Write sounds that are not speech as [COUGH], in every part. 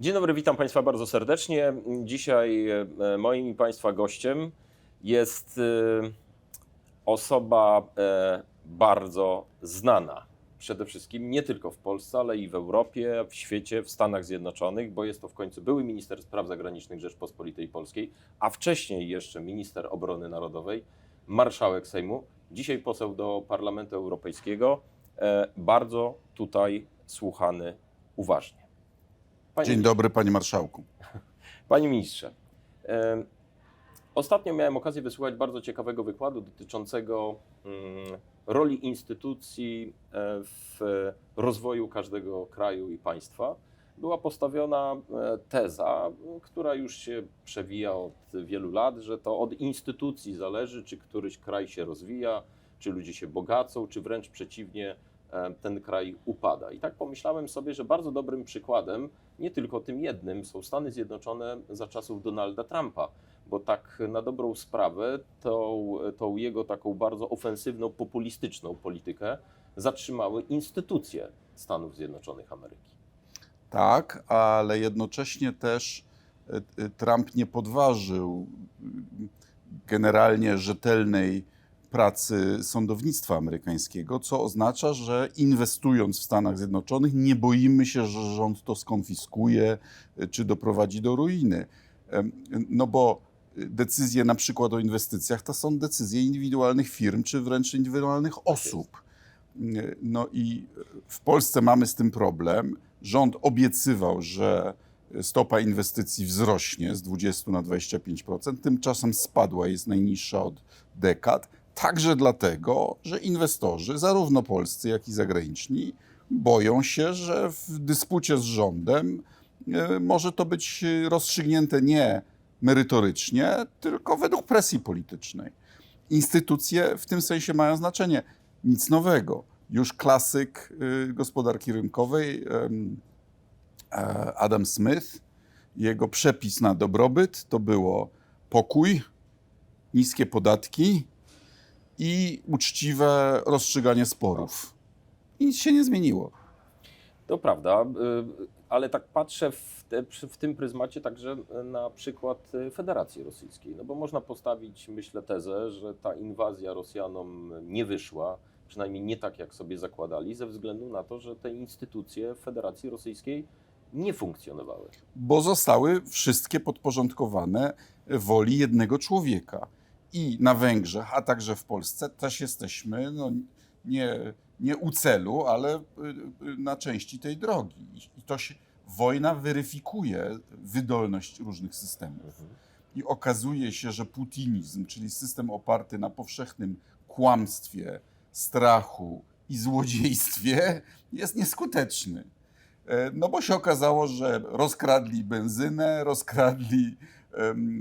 Dzień dobry, witam Państwa bardzo serdecznie. Dzisiaj e, moim i Państwa gościem jest e, osoba e, bardzo znana. Przede wszystkim nie tylko w Polsce, ale i w Europie, w świecie, w Stanach Zjednoczonych, bo jest to w końcu były minister spraw zagranicznych Rzeczpospolitej Polskiej, a wcześniej jeszcze minister obrony narodowej, marszałek Sejmu, dzisiaj poseł do Parlamentu Europejskiego, bardzo tutaj słuchany uważnie. Panie Dzień dobry, panie marszałku. [LAUGHS] Panie ministrze, ostatnio miałem okazję wysłuchać bardzo ciekawego wykładu dotyczącego mm, roli instytucji e, w rozwoju każdego kraju i państwa. Była postawiona e, teza, która już się przewija od wielu lat, że to od instytucji zależy, czy któryś kraj się rozwija, czy ludzie się bogacą, czy wręcz przeciwnie, ten kraj upada. I tak pomyślałem sobie, że bardzo dobrym przykładem nie tylko tym jednym są Stany Zjednoczone za czasów Donalda Trumpa, bo tak na dobrą sprawę tą, tą jego taką bardzo ofensywną, populistyczną politykę zatrzymały instytucje Stanów Zjednoczonych Ameryki. Tak, ale jednocześnie też e, e, Trump nie podważył generalnie rzetelnej pracy sądownictwa amerykańskiego, co oznacza, że inwestując w Stanach Zjednoczonych nie boimy się, że rząd to skonfiskuje e, czy doprowadzi do ruiny. No bo decyzje na przykład o inwestycjach to są decyzje indywidualnych firm czy wręcz indywidualnych osób. No i w Polsce mamy z tym problem. Rząd obiecywał, że stopa inwestycji wzrośnie z 20 na 25%, tymczasem spadła, jest najniższa od dekad. Także dlatego, że inwestorzy, zarówno polscy, jak i zagraniczni, boją się, że w dyspucie z rządem e, może to być rozstrzygnięte nie merytorycznie, tylko według presji politycznej. Instytucje w tym sensie mają znaczenie. Nic nowego. Już klasyk y, gospodarki rynkowej, e, Adam Smith, jego przepis na dobrobyt to było pokój, niskie podatki i uczciwe rozstrzyganie sporów. I nic się nie zmieniło. To prawda, y, ale tak patrzę w, te, w tym pryzmacie także na przykład y, Federacji Rosyjskiej. No bo można postawić, myślę, tezę, że ta inwazja Rosjanom nie wyszła, przynajmniej nie tak, jak sobie zakładali, ze względu na to, że te instytucje Federacji Rosyjskiej nie funkcjonowały. bo zostały wszystkie podporządkowane woli jednego człowieka. I na Węgrzech, a także w Polsce też jesteśmy no, nie, nie u celu, ale y, y, na części tej drogi. I to się, wojna weryfikuje wydolność różnych systemów. I okazuje się, że putinizm, czyli system oparty na powszechnym kłamstwie, strachu i złodziejstwie, jest nieskuteczny. E, No bo się okazało, że rozkradli benzynę, rozkradli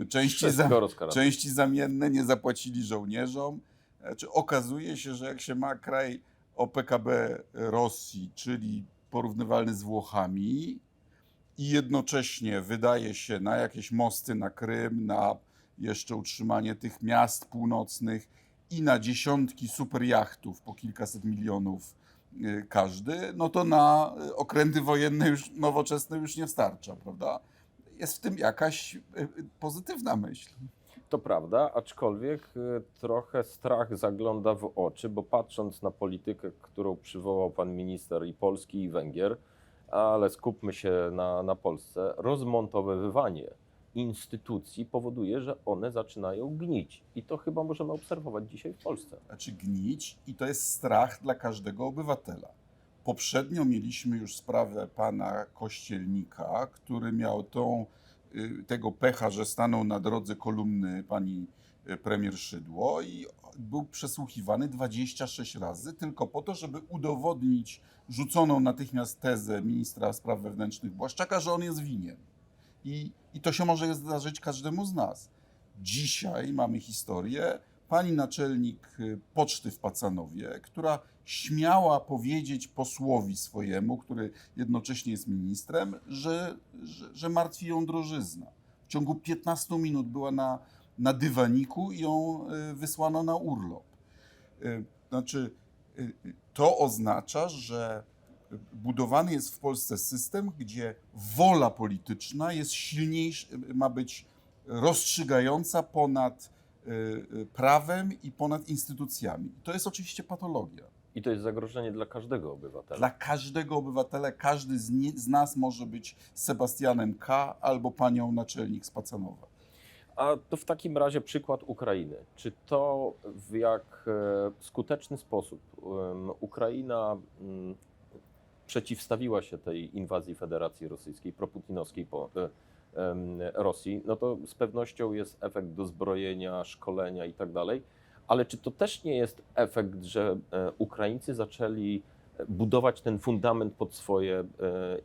części, za, części zamienne, nie zapłacili żołnierzom. Znaczy, okazuje się, że jak się ma kraj o PKB Rosji, czyli porównywalny z Włochami, i jednocześnie wydaje się na jakieś mosty na Krym, na jeszcze utrzymanie tych miast północnych i na dziesiątki superjachtów po kilkaset milionów y, każdy, no to na y, okręty wojenne już nowoczesne już nie starcza, prawda? Jest w tym jakaś y, y, pozytywna myśl. To prawda, aczkolwiek y, trochę strach zagląda w oczy, bo patrząc na politykę, którą przywołał pan minister i Polski, i Węgier, ale skupmy się na, na Polsce, rozmontowywanie instytucji powoduje, że one zaczynają gnić. I to chyba możemy obserwować dzisiaj w Polsce. Znaczy gnić i to jest strach dla każdego obywatela. Poprzednio mieliśmy już sprawę pana Kościelnika, który miał tą, y, tego pecha, że stanął na drodze kolumny pani y, premier Szydło i był przesłuchiwany 26 razy tylko po to, żeby udowodnić rzuconą natychmiast tezę ministra spraw wewnętrznych Błaszczaka, że on jest winien. I, I to się może zdarzyć każdemu z nas. Dzisiaj mamy historię pani naczelnik y, poczty w Pacanowie, która śmiała powiedzieć posłowi swojemu, który jednocześnie jest ministrem, że, że, że martwi ją drożyzna. W ciągu 15 minut była na, na dywaniku i ją y, wysłano na urlop. Y, Znaczy, y, to oznacza, że budowany jest w Polsce system, gdzie wola polityczna jest silniejsza, ma być rozstrzygająca ponad prawem i ponad instytucjami. To jest oczywiście patologia. I to jest zagrożenie dla każdego obywatela. Dla każdego obywatela, każdy z, nie, z nas może być Sebastianem K. albo panią naczelnik Spacanowa. A to w takim razie przykład Ukrainy. Czy to w jak e, skuteczny sposób Ukraina mm, przeciwstawiła się tej inwazji Federacji Rosyjskiej, proputinowskiej po e, Rosji, no to z pewnością jest efekt dozbrojenia, szkolenia i tak dalej. Ale czy to też nie jest efekt, że e, Ukraińcy zaczęli budować ten fundament pod swoje e,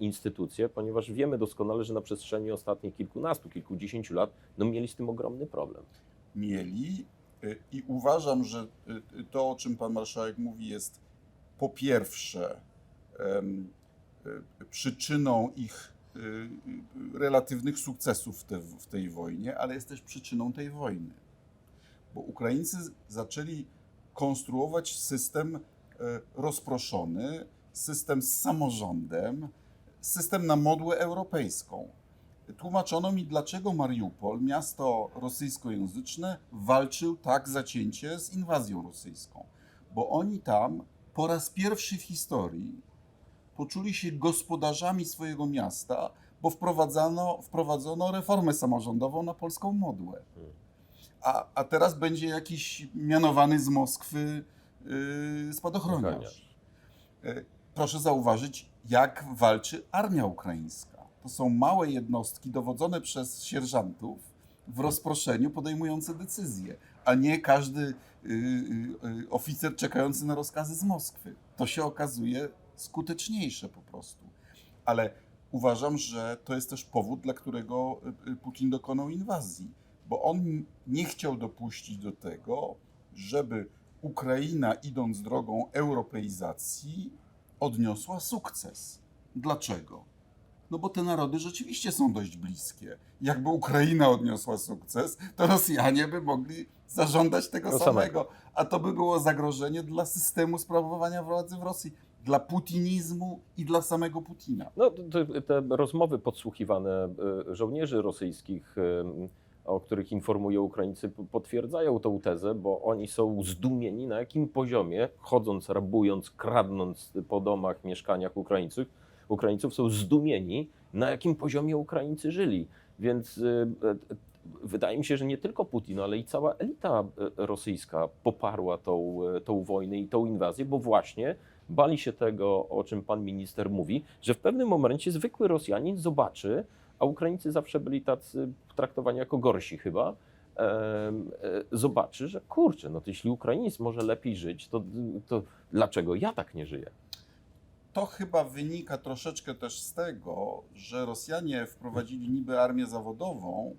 instytucje, ponieważ wiemy doskonale, że na przestrzeni ostatnich kilkunastu, kilkudziesięciu lat no, mieli z tym ogromny problem. mieli i uważam, że to, o czym pan marszałek mówi, jest po pierwsze przyczyną ich relatywnych sukcesów w tej wojnie, ale jest też przyczyną tej wojny. Bo Ukraińcy zaczęli konstruować system e, rozproszony, system z samorządem, system na modłę europejską. Tłumaczono mi, dlaczego Mariupol, miasto rosyjskojęzyczne, walczył tak zacięcie z inwazją rosyjską. Bo oni tam po raz pierwszy w historii poczuli się gospodarzami swojego miasta, bo wprowadzano, wprowadzono reformę samorządową na polską modłę. A, a teraz będzie jakiś mianowany z Moskwy yy, spadochroniarz. E, Proszę zauważyć, jak walczy armia ukraińska. To są małe jednostki dowodzone przez sierżantów w rozproszeniu podejmujące decyzje, a nie każdy y, y, y, oficer czekający na rozkazy z Moskwy. To się okazuje skuteczniejsze po prostu. Ale uważam, że to jest też powód, dla którego y, y, Putin dokonał inwazji, bo on nie chciał dopuścić do tego, żeby Ukraina, idąc drogą europeizacji, odniosła sukces. Dlaczego? No bo te narody rzeczywiście są dość bliskie. Jakby Ukraina odniosła sukces, to Rosjanie by mogli zażądać tego To samego. samego. A to by było zagrożenie dla systemu sprawowania władzy w Rosji, dla putinizmu i dla samego Putina. No, te, te rozmowy podsłuchiwane e, żołnierzy rosyjskich, o których informują Ukraińcy, potwierdzają tą tezę, bo oni są zdumieni, na jakim poziomie, chodząc, rabując, kradnąc po domach, mieszkaniach Ukraińców, Ukraińców są zdumieni, na jakim poziomie Ukraińcy żyli. Więc e, e, wydaje mi się, że nie tylko Putin, ale i cała elita e, rosyjska poparła tą, tą wojnę i tą inwazję, bo właśnie bali się tego, o czym pan minister mówi, że w pewnym momencie zwykły Rosjanin zobaczy, a Ukraińcy zawsze byli tacy traktowani jako gorsi chyba, e, zobaczy, że kurczę, no to jeśli Ukrainiec może lepiej żyć, to, to dlaczego ja tak nie żyję? To chyba wynika troszeczkę też z tego, że Rosjanie wprowadzili niby armię zawodową,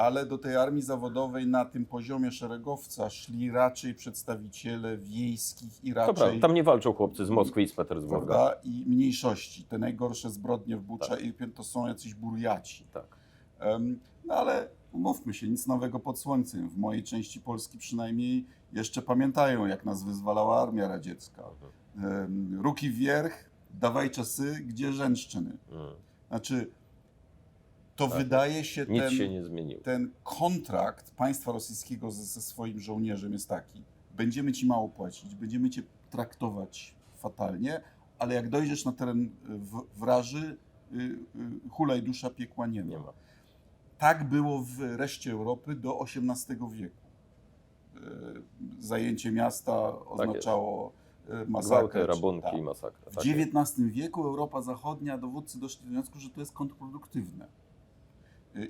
ale do tej armii zawodowej na tym poziomie szeregowca szli raczej przedstawiciele wiejskich i raczej prawda, tam nie walczą chłopcy z Moskwy i z Petersburga. prawda, i mniejszości. Te najgorsze zbrodnie w Bucza Tak. i to są jacyś burjaci. Tak. Em, No ale umówmy się, nic nowego pod słońcem. W mojej części Polski przynajmniej jeszcze pamiętają, jak nas wyzwalała armia radziecka. Em, Ruki wierch, dawaj czasy, gdzie rzęszczyny. Mm. Znaczy, to Tak. wydaje się Nic ten, się nie zmieniło. ten kontrakt państwa rosyjskiego ze, ze swoim żołnierzem jest taki. Będziemy ci mało płacić, będziemy cię traktować fatalnie, ale jak dojdziesz na teren y, w, wraży, y, y, hulaj dusza piekła nie ma. Nie ma. Tak było w reszcie Europy do XVIII wieku. Zajęcie miasta oznaczało y, masakrę. Gwałty, rabunki tak. i masakra. W Tak XIX wieku Europa Zachodnia dowódcy doszli do wniosku, że to jest kontrproduktywne.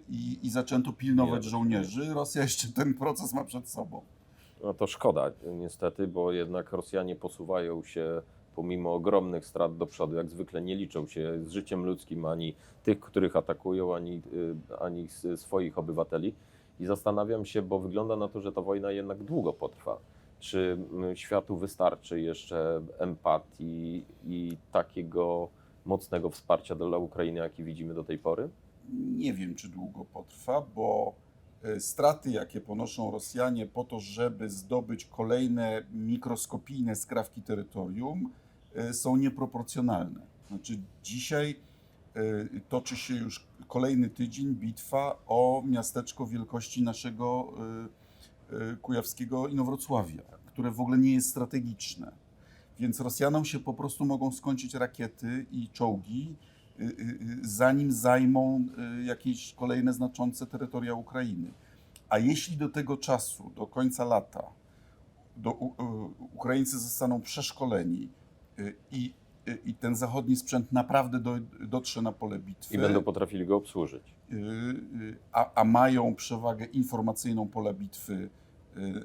I, I zaczęto pilnować Nie, żołnierzy. Rosja jeszcze ten proces ma przed sobą. No to szkoda niestety, bo jednak Rosjanie posuwają się pomimo ogromnych strat do przodu. Jak zwykle nie liczą się z życiem ludzkim ani tych, których atakują, ani, y, ani swoich obywateli. I zastanawiam się, bo wygląda na to, że ta wojna jednak długo potrwa. Czy światu wystarczy jeszcze empatii i takiego mocnego wsparcia dla Ukrainy, jaki widzimy do tej pory? Nie wiem, czy długo potrwa, bo y, straty, jakie ponoszą Rosjanie po to, żeby zdobyć kolejne mikroskopijne skrawki terytorium, e, są nieproporcjonalne. Znaczy dzisiaj e, toczy się już kolejny tydzień bitwa o miasteczko wielkości naszego e, e, kujawskiego Inowrocławia, które w ogóle nie jest strategiczne. Więc Rosjanom się po prostu mogą skończyć rakiety i czołgi, zanim zajmą y, jakieś kolejne znaczące terytoria Ukrainy. A jeśli do tego czasu, do końca lata, do, u- Ukraińcy zostaną przeszkoleni y, i, y, i ten zachodni sprzęt naprawdę do, dotrze na pole bitwy, I będą potrafili go obsłużyć. y, y, a, a mają przewagę informacyjną pola bitwy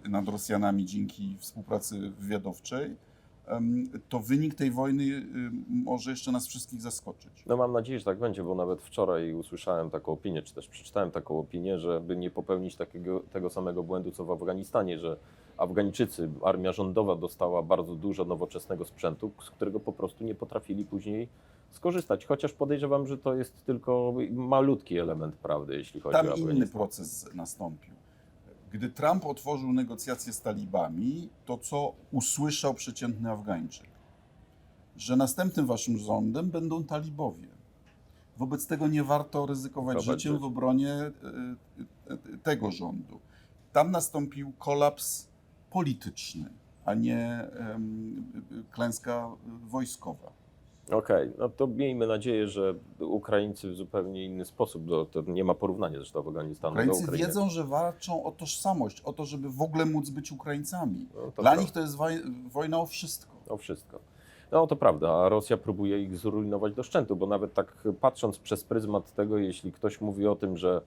y, nad Rosjanami dzięki współpracy wywiadowczej, to wynik tej wojny y, może jeszcze nas wszystkich zaskoczyć. No mam nadzieję, że tak będzie, bo nawet wczoraj usłyszałem taką opinię, czy też przeczytałem taką opinię, żeby nie popełnić takiego, tego samego błędu, co w Afganistanie, że Afgańczycy, armia rządowa dostała bardzo dużo nowoczesnego sprzętu, z którego po prostu nie potrafili później skorzystać. Chociaż podejrzewam, że to jest tylko malutki element prawdy, jeśli chodzi Tam o inny Afganistan. proces nastąpił. Gdy Trump otworzył negocjacje z talibami, to co usłyszał przeciętny Afgańczyk? Że następnym waszym rządem będą talibowie. Wobec tego nie warto ryzykować Ryzykować życiem w życiem. obronie e, e, tego rządu. Tam nastąpił kolaps polityczny, a nie klęska wojskowa. Okej, no to miejmy nadzieję, że Ukraińcy w zupełnie inny sposób, do, to nie ma porównania zresztą Afganistanu do Ukraińcy Ukrainy. wiedzą, że walczą o tożsamość, o to, żeby w ogóle móc być Ukraińcami. No, to Dla prawda. nich to jest woj- wojna o wszystko. O wszystko. No to prawda, a Rosja próbuje ich zrujnować do szczętu, bo nawet tak patrząc przez pryzmat tego, jeśli ktoś mówi o tym, że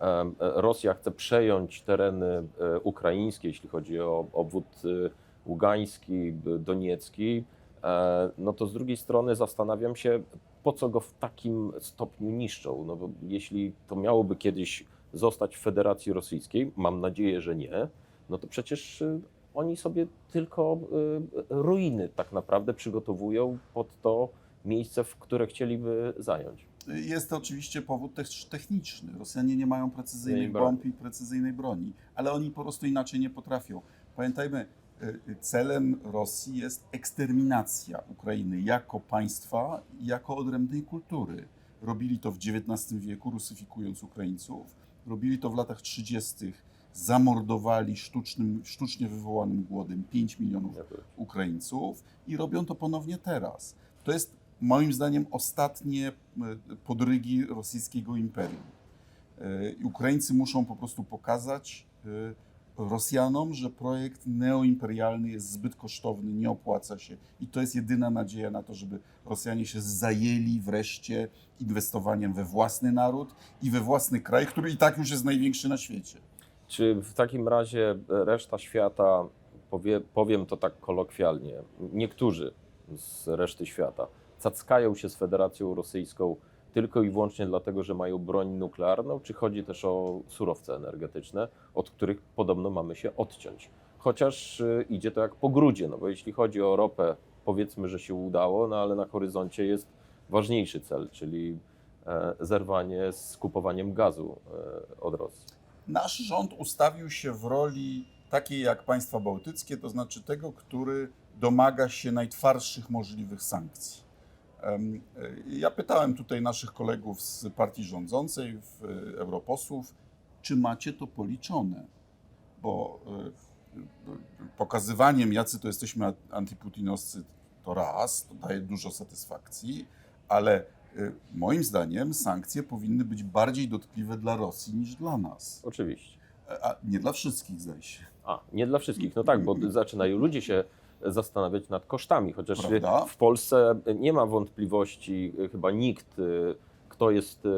em, Rosja chce przejąć tereny e, ukraińskie, jeśli chodzi o obwód e, ługański, doniecki, no to z drugiej strony zastanawiam się, po co go w takim stopniu niszczą. No bo jeśli to miałoby kiedyś zostać w Federacji Rosyjskiej, mam nadzieję, że nie, no to przecież y, oni sobie tylko y, ruiny tak naprawdę przygotowują pod to miejsce, w które chcieliby zająć. Jest to oczywiście powód też techniczny. Rosjanie nie mają precyzyjnych bomb i precyzyjnej broni, ale oni po prostu inaczej nie potrafią. Pamiętajmy, celem Rosji jest eksterminacja Ukrainy jako państwa, i jako odrębnej kultury. Robili to w XIX wieku, rusyfikując Ukraińców. Robili to w latach 30. Zamordowali sztucznym, sztucznie wywołanym głodem 5 milionów Ukraińców i robią to ponownie teraz. To jest moim zdaniem ostatnie e, podrygi rosyjskiego imperium. Ukraińcy muszą po prostu pokazać Rosjanom, że projekt neoimperialny jest zbyt kosztowny, nie opłaca się. I to jest jedyna nadzieja na to, żeby Rosjanie się zajęli wreszcie inwestowaniem we własny naród i we własny kraj, który i tak już jest największy na świecie. Czy w takim razie reszta świata, powie, powiem to tak kolokwialnie, niektórzy z reszty świata cackają się z Federacją Rosyjską tylko i wyłącznie dlatego, że mają broń nuklearną, czy chodzi też o surowce energetyczne, od których podobno mamy się odciąć? Chociaż y, idzie to jak po grudzie, no bo jeśli chodzi o ropę, powiedzmy, że się udało, no ale na horyzoncie jest ważniejszy cel, czyli e, zerwanie z kupowaniem gazu e, od Rosji. Nasz rząd ustawił się w roli takiej jak państwa bałtyckie, to znaczy tego, który domaga się najtwardszych możliwych sankcji. E, Ja pytałem tutaj naszych kolegów z partii rządzącej, w- e, europosłów, czy macie to policzone? Bo e, pokazywaniem, jacy to jesteśmy antyputinowscy, to raz, to daje dużo satysfakcji, ale moim zdaniem sankcje powinny być bardziej dotkliwe dla Rosji niż dla nas. Oczywiście. A nie dla wszystkich, zdaje się. A, nie dla wszystkich. No tak, bo zaczynają ludzie się zastanawiać nad kosztami, chociaż Prawda? w Polsce nie ma wątpliwości, chyba nikt, y, kto jest y,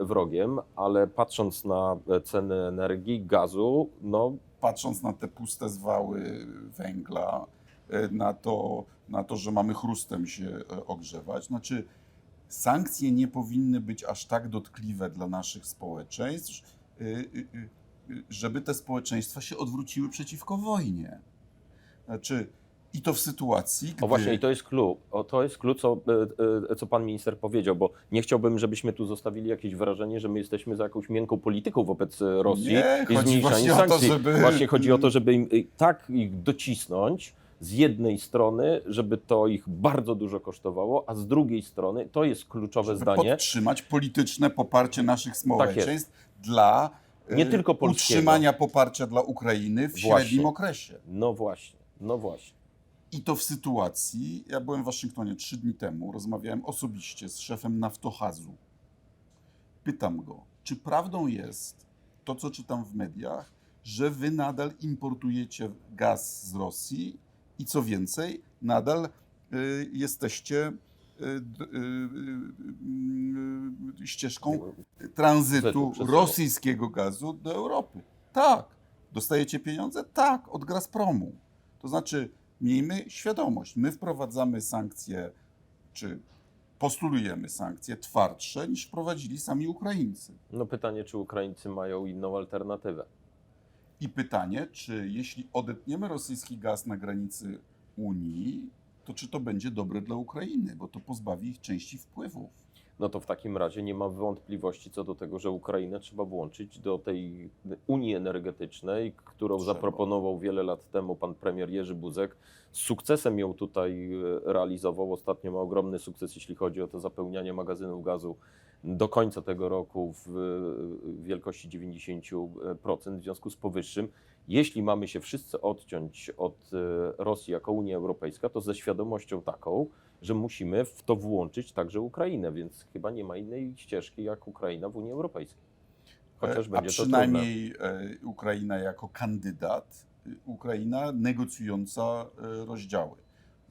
y, wrogiem, ale patrząc na ceny energii, gazu, no Patrząc na te puste zwały węgla, na to, na to że mamy chrustem się ogrzewać, znaczy sankcje nie powinny być aż tak dotkliwe dla naszych społeczeństw, żeby te społeczeństwa się odwróciły przeciwko wojnie. Znaczy, i to w sytuacji, gdy... O właśnie, i to jest clue. O, to jest clue, co, e, e, co pan minister powiedział, bo nie chciałbym, żebyśmy tu zostawili jakieś wrażenie, że my jesteśmy za jakąś miękką polityką wobec e, Rosji Nie, i zmniejszanie o to, sankcji. żeby- Właśnie chodzi o to, żeby im, tak ich docisnąć, z jednej strony, żeby to ich bardzo dużo kosztowało, a z drugiej strony, to jest kluczowe żeby zdanie, podtrzymać polityczne poparcie naszych Tak społeczeństw dla Nie tylko polskiego. utrzymania poparcia dla Ukrainy w Właśnie. średnim okresie. no właśnie, no właśnie. I to w sytuacji, ja byłem w Waszyngtonie trzy dni temu, rozmawiałem osobiście z szefem Naftohazu. Pytam go, czy prawdą jest to, co czytam w mediach, że wy nadal importujecie gaz z Rosji i co więcej, nadal y, jesteście y, y, y, y, ścieżką tranzytu rosyjskiego gazu do Europy. Tak. Dostajecie pieniądze? Tak, od Gazpromu. To znaczy, miejmy świadomość, my wprowadzamy sankcje, czy postulujemy sankcje twardsze niż wprowadzili sami Ukraińcy. No pytanie, czy Ukraińcy mają inną alternatywę? I pytanie, czy jeśli odetniemy rosyjski gaz na granicy Unii, to czy to będzie dobre dla Ukrainy, bo to pozbawi ich części wpływów. No to w takim razie nie ma wątpliwości co do tego, że Ukrainę trzeba włączyć do tej Unii Energetycznej, którą Trzeba. zaproponował wiele lat temu pan premier Jerzy Buzek. Z sukcesem ją tutaj e, realizował. Ostatnio ma ogromny sukces, jeśli chodzi o to zapełnianie magazynów gazu do końca tego roku w e, wielkości 90%. W związku z powyższym, jeśli mamy się wszyscy odciąć od e, Rosji jako Unia Europejska, to ze świadomością taką, że musimy w to włączyć także Ukrainę, więc chyba nie ma innej ścieżki jak Ukraina w Unii Europejskiej. Chociaż E, będzie A to przynajmniej e, Ukraina jako kandydat, Ukraina negocjująca rozdziały,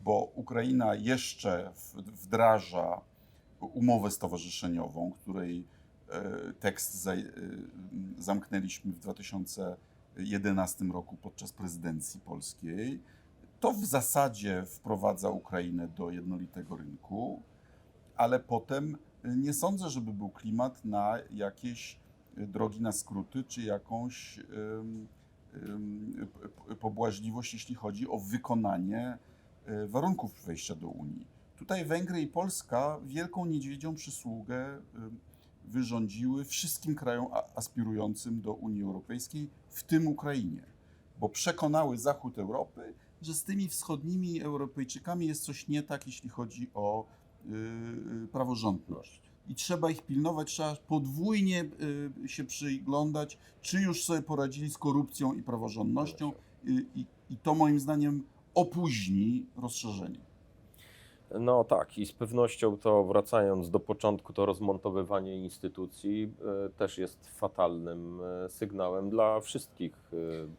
bo Ukraina jeszcze wdraża umowę stowarzyszeniową, której tekst za, zamknęliśmy w 2011 roku podczas prezydencji polskiej. To w zasadzie wprowadza Ukrainę do jednolitego rynku, ale potem e, nie sądzę, żeby był klimat na jakieś e, drogi na skróty, czy jakąś pobłażliwość, jeśli chodzi o wykonanie e, warunków wejścia do Unii. Tutaj Węgry i Polska wielką niedźwiedzią przysługę wyrządziły wszystkim krajom aspirującym do Unii Europejskiej, w tym Ukrainie, bo przekonały Zachód Europy, że z tymi wschodnimi Europejczykami jest coś nie tak, jeśli chodzi o y, y, praworządność. I trzeba ich pilnować, trzeba podwójnie y, się przyglądać, czy już sobie poradzili z korupcją i praworządnością. Y, i, i to moim zdaniem opóźni rozszerzenie. No tak, i z pewnością to wracając do początku, to rozmontowywanie instytucji e, też jest fatalnym e, sygnałem dla wszystkich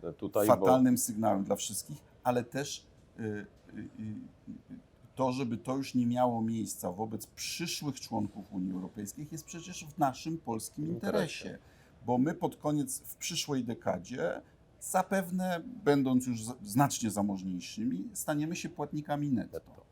e, tutaj. Fatalnym sygnałem dla wszystkich, ale też y, y, y, to, żeby to już nie miało miejsca wobec przyszłych członków Unii Europejskiej jest przecież w naszym polskim Interesie. interesie, bo my pod koniec w przyszłej dekadzie zapewne, będąc już znacznie zamożniejszymi, staniemy się płatnikami Bo... netto.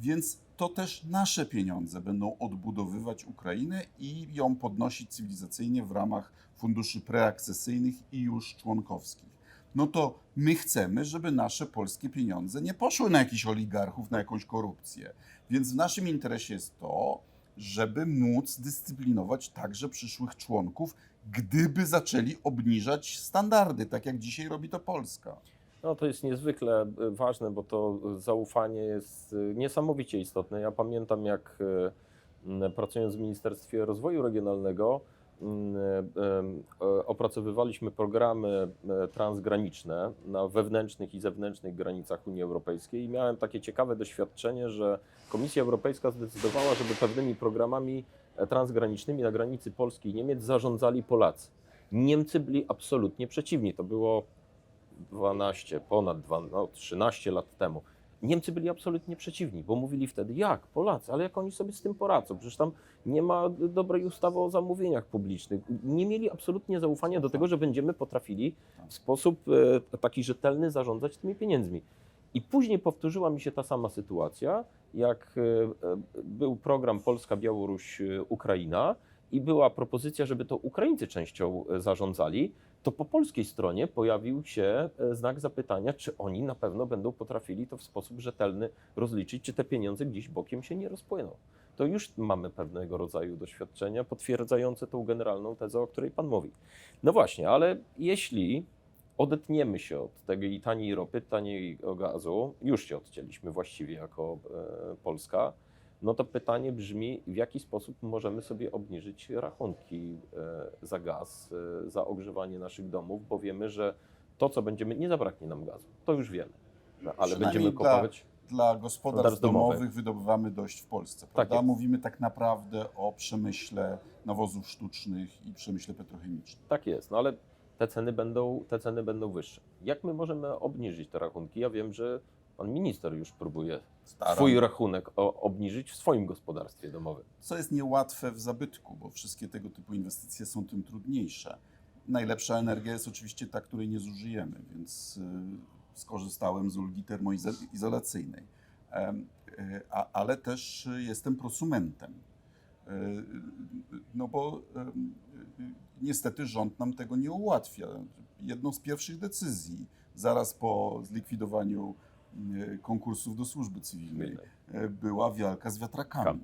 Więc to też nasze pieniądze będą odbudowywać Ukrainę i ją podnosić cywilizacyjnie w ramach funduszy preakcesyjnych i już członkowskich. No to my chcemy, żeby nasze polskie pieniądze nie poszły na jakichś oligarchów, na jakąś korupcję. Więc w naszym interesie jest to, żeby móc dyscyplinować także przyszłych członków, gdyby zaczęli obniżać standardy, tak jak dzisiaj robi to Polska. No to jest niezwykle e, ważne, bo to zaufanie jest e, niesamowicie istotne. Ja pamiętam, jak e, pracując w Ministerstwie Rozwoju Regionalnego, e, e, opracowywaliśmy programy e, transgraniczne na wewnętrznych i zewnętrznych granicach Unii Europejskiej i miałem takie ciekawe doświadczenie, że Komisja Europejska zdecydowała, żeby pewnymi programami e, transgranicznymi na granicy Polski i Niemiec zarządzali Polacy. Niemcy byli absolutnie przeciwni. To było 12, ponad 2, no 13 lat temu. Niemcy byli absolutnie przeciwni, bo mówili wtedy, jak Polacy, ale jak oni sobie z tym poradzą? Przecież tam nie ma dobrej ustawy o zamówieniach publicznych. Nie mieli absolutnie zaufania do tego, że będziemy potrafili w sposób e, taki rzetelny zarządzać tymi pieniędzmi. I później powtórzyła mi się ta sama sytuacja, jak e, e, był program Polska-Białoruś-Ukraina i była propozycja, żeby to Ukraińcy częścią zarządzali, to po polskiej stronie pojawił się e, znak zapytania, czy oni na pewno będą potrafili to w sposób rzetelny rozliczyć, czy te pieniądze gdzieś bokiem się nie rozpłyną. To już mamy pewnego rodzaju doświadczenia potwierdzające tą generalną tezę, o której Pan mówi. No właśnie, ale jeśli odetniemy się od tej taniej ropy, taniego gazu, już się odcięliśmy właściwie jako e, Polska, no to pytanie brzmi, w jaki sposób możemy sobie obniżyć rachunki e, za gaz, e, za ogrzewanie naszych domów, bo wiemy, że to, co będziemy, nie zabraknie nam gazu, to już wiemy, ale będziemy dla- kupować. Dla gospodarstw domowych. domowych wydobywamy dość w Polsce, prawda? jest. Mówimy tak naprawdę o przemyśle nawozów sztucznych i przemyśle petrochemicznym. Tak jest, no ale te ceny będą, te ceny będą wyższe. Jak my możemy obniżyć te rachunki? Ja wiem, że pan minister już próbuje Staram. swój rachunek obniżyć w swoim gospodarstwie domowym. co jest niełatwe w zabytku, bo wszystkie tego typu inwestycje są tym trudniejsze. Najlepsza energia jest oczywiście ta, której nie zużyjemy, więc y, skorzystałem z ulgi termoizolacyjnej. Y, ale też jestem prosumentem. Y, No bo niestety rząd nam tego nie ułatwia. Jedną z pierwszych decyzji zaraz po zlikwidowaniu konkursów do służby cywilnej y, była walka z wiatrakami. Kam.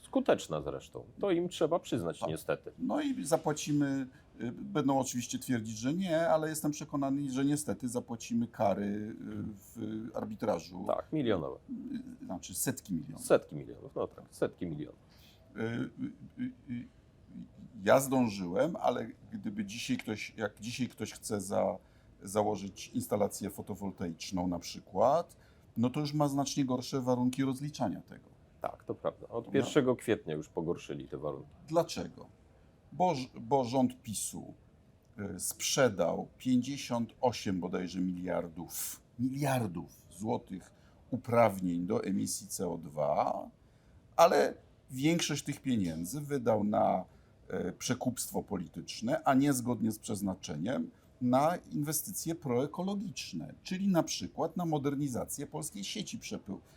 Skuteczna zresztą. To im trzeba przyznać Tak. niestety. No i zapłacimy, y, będą oczywiście twierdzić, że nie, ale jestem przekonany, że niestety zapłacimy kary w arbitrażu. Tak, milionowe. Znaczy setki milionów. Setki milionów, no tak, setki milionów. Ja zdążyłem, ale gdyby dzisiaj ktoś, jak dzisiaj ktoś chce za, założyć instalację fotowoltaiczną na przykład, no to już ma znacznie gorsze warunki rozliczania tego. Tak, to prawda. Od No. 1 kwietnia już pogorszyli te warunki. Dlaczego? Bo, bo rząd PiSu y, sprzedał 58 bodajże miliardów, miliardów złotych uprawnień do emisji CO2, ale większość tych pieniędzy wydał na e, przekupstwo polityczne, a nie zgodnie z przeznaczeniem na inwestycje proekologiczne, czyli na przykład na modernizację polskiej sieci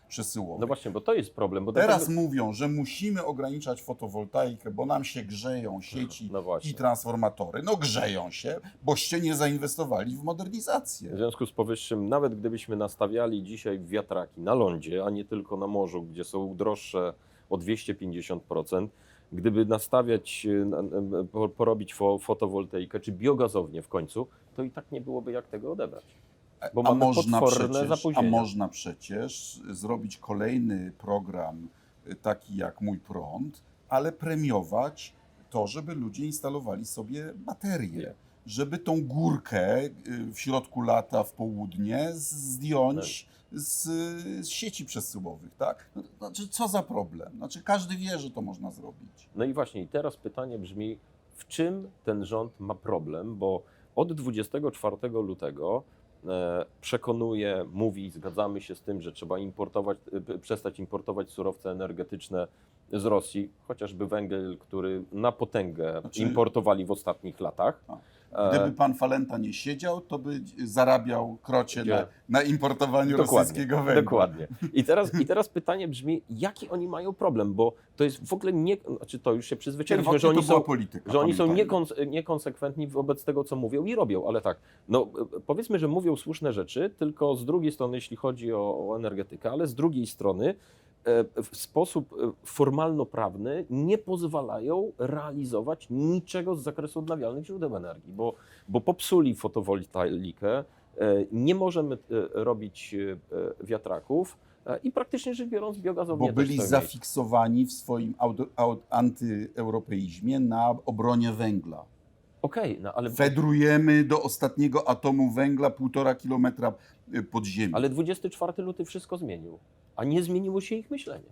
przesyłowej. No właśnie, bo to jest problem. Teraz mówią, że musimy ograniczać fotowoltaikę, bo nam się grzeją sieci No i transformatory. No grzeją się, boście nie zainwestowali w W modernizację. związku z powyższym, nawet gdybyśmy nastawiali dzisiaj wiatraki na lądzie, a nie tylko na morzu, gdzie są droższe o 250%, gdyby nastawiać, e, porobić fo, fotowoltaikę czy biogazownię w końcu, to i tak nie byłoby jak tego odebrać. Bo a, można przecież, a można przecież zrobić kolejny program y, taki jak Mój Prąd, ale premiować to, żeby ludzie instalowali sobie baterie. Nie. Żeby tą górkę w środku lata w południe zdjąć z, z sieci przesyłowych, tak? No, Znaczy, co za problem? Znaczy, każdy wie, że to można zrobić. No i właśnie, i teraz pytanie brzmi, w czym ten rząd ma problem, bo od 24 lutego e, przekonuje, mówi, zgadzamy się z tym, że trzeba importować, e, przestać importować surowce energetyczne z Rosji, chociażby węgiel, który na potęgę Znaczy- importowali w ostatnich latach. A. E, Gdyby pan Falenta nie siedział, to by zarabiał krocie na, na importowaniu rosyjskiego węgla. Dokładnie. I teraz, I teraz pytanie brzmi, jaki oni mają problem, bo to jest w ogóle nie, znaczy to już się przyzwyczailiśmy, że oni są, polityka. że oni są niekons- niekonsekwentni wobec tego, co mówią i robią, ale tak, no e, powiedzmy, że mówią słuszne rzeczy, tylko z drugiej strony, jeśli chodzi o, o energetykę, ale z drugiej strony w sposób e, formalno-prawny nie pozwalają realizować niczego z zakresu odnawialnych źródeł energii, bo, bo popsuli fotowoltaikę, e, nie możemy e, robić e, wiatraków e, i praktycznie rzecz biorąc biogazownie Bo byli stoją. zafiksowani w swoim antyeuropeizmie na obronie węgla. Okej, no ale... Fedrujemy do ostatniego atomu węgla półtora kilometra pod ziemią. Ale 24 luty wszystko zmienił, a nie zmieniło się ich myślenie.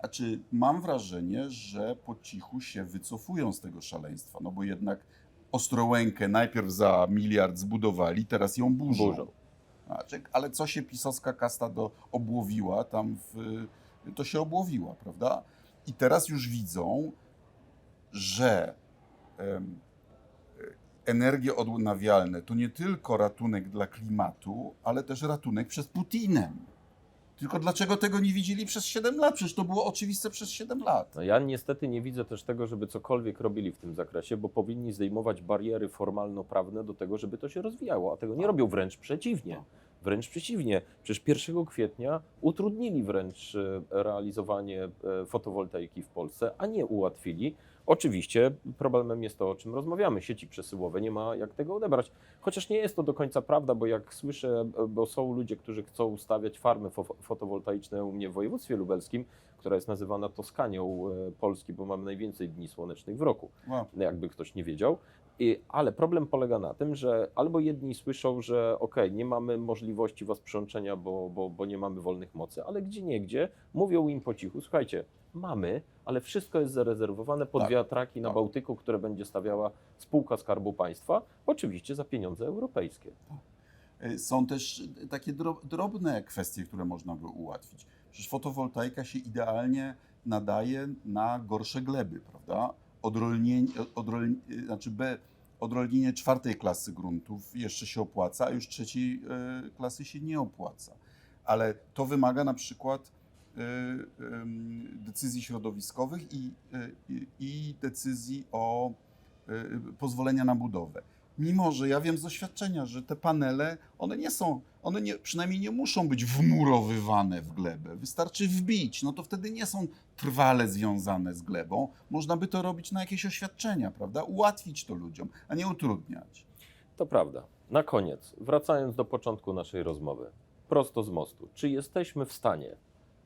Znaczy, mam wrażenie, że po cichu się wycofują z tego szaleństwa, no bo jednak Ostrołękę najpierw za miliard zbudowali, teraz ją burzą. Burzą. Ale co się pisowska kasta do obłowiła, tam w, to się obłowiła, prawda? I teraz już widzą, że em, energie odnawialne to nie tylko ratunek dla klimatu, ale też ratunek przed Putinem. Tylko dlaczego tego nie widzieli przez 7 lat? Przecież to było oczywiste przez 7 lat. No ja niestety nie widzę też tego, żeby cokolwiek robili w tym zakresie, bo powinni zdejmować bariery formalno-prawne do tego, żeby to się rozwijało, a tego nie robią wręcz przeciwnie. Wręcz przeciwnie. Przecież 1 kwietnia utrudnili wręcz e, realizowanie e, fotowoltaiki w Polsce, a nie ułatwili. Oczywiście problemem jest to, o czym rozmawiamy. Sieci przesyłowe nie ma jak tego odebrać. Chociaż nie jest to do końca prawda, bo jak słyszę, bo są ludzie, którzy chcą stawiać farmy fo- fotowoltaiczne u mnie w województwie lubelskim, która jest nazywana Toskanią e, Polski, bo mamy najwięcej dni słonecznych w roku Wow. jakby ktoś nie wiedział. I, ale problem polega na tym, że albo jedni słyszą, że ok, nie mamy możliwości was przyłączenia, bo, bo, bo nie mamy wolnych mocy, ale gdzie niegdzie mówią im po cichu, słuchajcie, mamy, ale wszystko jest zarezerwowane pod Tak, wiatraki na tak. Bałtyku, które będzie stawiała spółka Skarbu Państwa, oczywiście za pieniądze europejskie. E, Są też takie dro- drobne kwestie, które można by ułatwić. Przecież fotowoltaika się idealnie nadaje na gorsze gleby, prawda? Odrolnienie, odrol, znaczy B, odrolnienie czwartej klasy gruntów jeszcze się opłaca, a już trzeciej e, klasy się nie opłaca. Ale to wymaga na przykład e, decyzji środowiskowych i, e, i, i decyzji o pozwolenia na budowę. Mimo, że ja wiem z doświadczenia, że te panele, one nie są, one nie, przynajmniej nie muszą być wmurowywane w glebę. Wystarczy wbić, no to wtedy nie są trwale związane z glebą. Można by to robić na jakieś oświadczenia, prawda? Ułatwić to ludziom, a nie utrudniać. To prawda. Na koniec, wracając do początku naszej rozmowy, prosto z mostu. Czy jesteśmy w stanie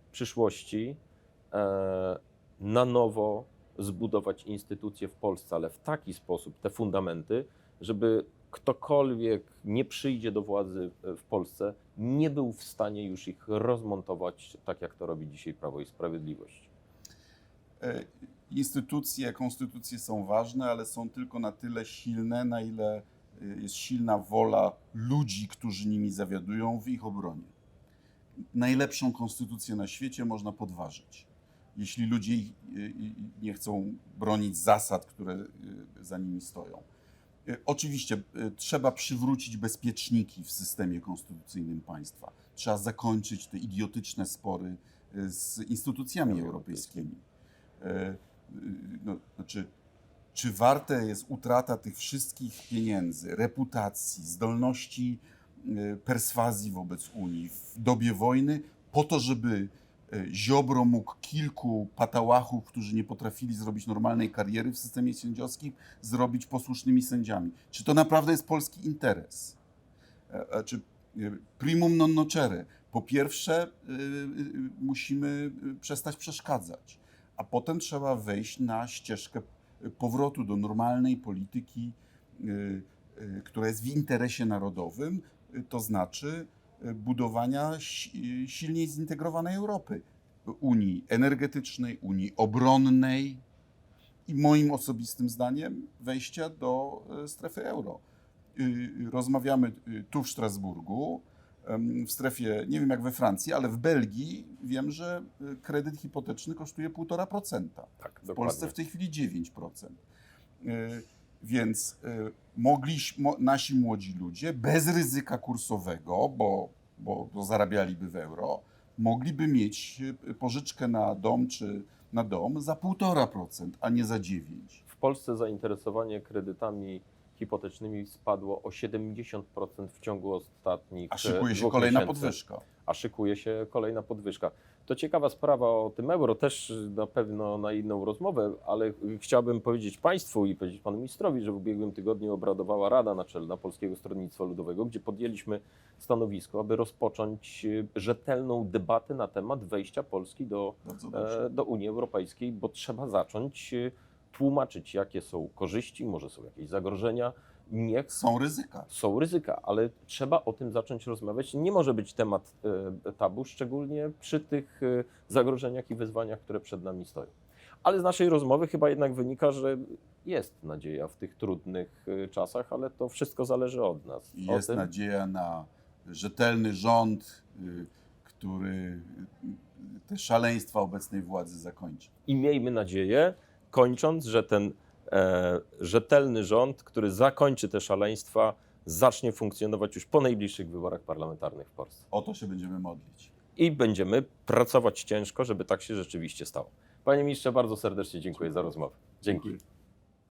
w przyszłości e, na nowo zbudować instytucje w Polsce, ale w taki sposób, te fundamenty, żeby ktokolwiek nie przyjdzie do władzy w Polsce, nie był w stanie już ich rozmontować tak, jak to robi dzisiaj Prawo i Sprawiedliwość? E, Instytucje, konstytucje są ważne, ale są tylko na tyle silne, na ile e, jest silna wola ludzi, którzy nimi zawiadują w ich obronie. Najlepszą konstytucję na świecie można podważyć. Jeśli ludzie e, e, nie chcą bronić zasad, które e, za nimi stoją. E, Oczywiście e, trzeba przywrócić bezpieczniki w systemie konstytucyjnym państwa. Trzeba zakończyć te idiotyczne spory e, z instytucjami europejskimi. No, znaczy, czy warte jest utrata tych wszystkich pieniędzy, reputacji, zdolności perswazji wobec Unii w dobie wojny, po to, żeby Ziobro mógł kilku patałachów, którzy nie potrafili zrobić normalnej kariery w systemie sędziowskim, zrobić posłusznymi sędziami? Czy to naprawdę jest polski interes? E, e, Czy e, primum non nocere? Po pierwsze, e, e, musimy e, przestać przeszkadzać a potem trzeba wejść na ścieżkę powrotu do normalnej polityki, która jest w interesie narodowym, to znaczy budowania si- silniej zintegrowanej Europy. Unii energetycznej, Unii obronnej i moim osobistym zdaniem wejścia do y, strefy euro. Y, Rozmawiamy y, tu w Strasburgu, w strefie, nie wiem jak we Francji, ale w Belgii wiem, że y, kredyt hipoteczny kosztuje 1,5%. Tak, W Polsce w tej chwili 9%. Więc y, mogli, mo, nasi młodzi ludzie bez ryzyka kursowego, bo, bo, bo zarabialiby w euro, mogliby mieć y, pożyczkę na dom czy na dom za 1,5%, a nie za 9%. W Polsce zainteresowanie kredytami hipotecznymi spadło o 70% w ciągu ostatnich A szykuje się kolejna podwyżka. A szykuje się kolejna podwyżka. To ciekawa sprawa o tym euro, też na pewno na inną rozmowę, ale chciałbym powiedzieć Państwu i powiedzieć Panu Ministrowi, że w ubiegłym tygodniu obradowała Rada Naczelna Polskiego Stronnictwa Ludowego, gdzie podjęliśmy stanowisko, aby rozpocząć e, rzetelną debatę na temat wejścia Polski do e, do Unii Europejskiej, bo trzeba zacząć e, tłumaczyć, jakie są korzyści, może są jakieś zagrożenia. Niech Są ryzyka. są ryzyka, ale trzeba o tym zacząć rozmawiać. Nie może być temat e, tabu, szczególnie przy tych e, zagrożeniach i wyzwaniach, które przed nami stoją. Ale z naszej rozmowy chyba jednak wynika, że jest nadzieja w tych trudnych e, czasach, ale to wszystko zależy od nas. Jest tym- nadzieja na rzetelny rząd, który te szaleństwa obecnej władzy zakończy. I miejmy nadzieję, kończąc, że ten rzetelny rząd, który zakończy te szaleństwa, zacznie funkcjonować już po najbliższych wyborach parlamentarnych w Polsce. O to się będziemy modlić. I będziemy pracować ciężko, żeby tak się rzeczywiście stało. Panie ministrze, bardzo serdecznie dziękuję za rozmowę. Dzięki. Dziękuję.